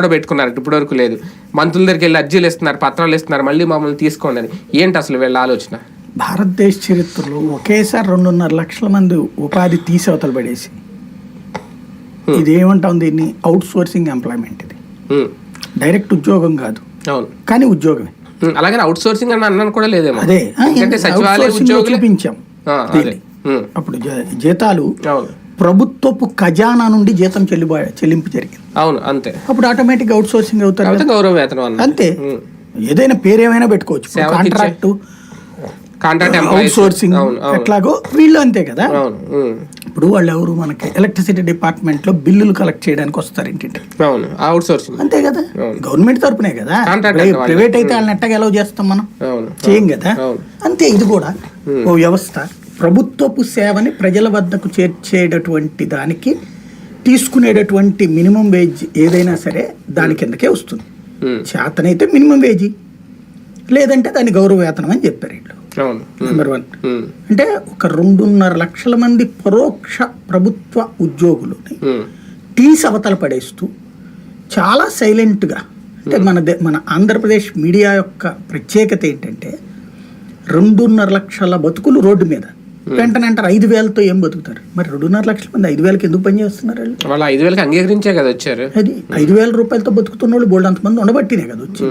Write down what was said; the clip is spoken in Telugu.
కూడా పెట్టుకున్నారు. ఇప్పటి వరకు లేదు. మంత్రుల దగ్గరికి వెళ్ళి అర్జీలు ఇస్తున్నారు పత్రాలు ఇస్తున్నారు మళ్ళీ మమ్మల్ని తీసుకోండి అని. ఏంటి అసలు వీళ్ళ ఆలోచన? భారతదేశ చరిత్రలో ఒకేసారి రెండున్నర లక్షల మంది ఉపాధి తీసి అవతల పడేసి. ఇది ఏమంటాం దీన్ని? అవుట్ సోర్సింగ్ ఎంప్లాయ్మెంట్ ఇది డైరెక్ట్ ఉద్యోగం కాదు. అవును. కానీ ఉద్యోగమే. ఉమ్, అలాగని అవుట్ సోర్సింగ్ అని అన్నాను కూడా లేదేమో. అదే. సచివాలయ ఉద్యోగులు చూపించాం. అప్పుడు జీతాలు ప్రభుత్వపు ఖజానా నుండి జీతం చెల్లిబా చెల్లింపు జరిగింది. అవును అంతే. అప్పుడు ఆటోమేటిక్ అవుట్ సోర్సింగ్ అవుతారు. గౌరవ వేతనం అంతే. ఏదైనా పేరేమైనా పెట్టుకోవచ్చు. కాంట్రాక్ట్ కాంట్రాక్ట్ అవుట్ సోర్సింగ్ ఎట్లాగో వీళ్ళు అంతే కదా? ఇప్పుడు వాళ్ళు ఎవరు మనకి ఎలక్ట్రిసిటీ డిపార్ట్మెంట్లో బిల్లులు కలెక్ట్ చేయడానికి వస్తారు ఇంటింటి అవును అవుట్ సోర్సింగ్ అంతే కదా? గవర్నమెంట్ తరపునే కదా? ప్రైవేట్ అయితే వాళ్ళని ఎట్టగా ఎలా చేస్తాం మనం? చేయం కదా. అంతే ఇది కూడా ఓ వ్యవస్థ. ప్రభుత్వపు సేవని ప్రజల వద్దకు చేర్చేటటువంటి దానికి తీసుకునేటటువంటి మినిమం వేజ్ ఏదైనా సరే దాని కిందకే వస్తుంది. ఉమ్, చేతనైతే మినిమం వేజీ. లేదంటే దాని గౌరవ వేతనం అని చెప్పారు వీళ్ళు. నెంబర్ వన్ ఉమ్, అంటే ఒక రెండున్నర లక్షల మంది పరోక్ష ప్రభుత్వ ఉద్యోగులని తీసి అవతల పడేస్తూ చాలా సైలెంట్గా అంటే మన దే- మన ఆంధ్రప్రదేశ్ మీడియా యొక్క ప్రత్యేకత ఏంటంటే రెండున్నర లక్షల బతుకులు రోడ్డు మీద. వెంటనే అంటారు ఐదు వేలతో ఏం బతుకుతారు? మరి రెండున్నర లక్షల మంది ఐదు వేలకి ఎందుకు పనిచేస్తున్నారు వాళ్ళు? వాళ్ళు ఐదు వేలకి అంగీకరించే కదా వచ్చారు. అది ఐదు వేల రూపాయలతో బతుకుతున్న వాళ్ళు బోల్డ్ అంతమంది ఉండబట్టినే కదా వచ్చి.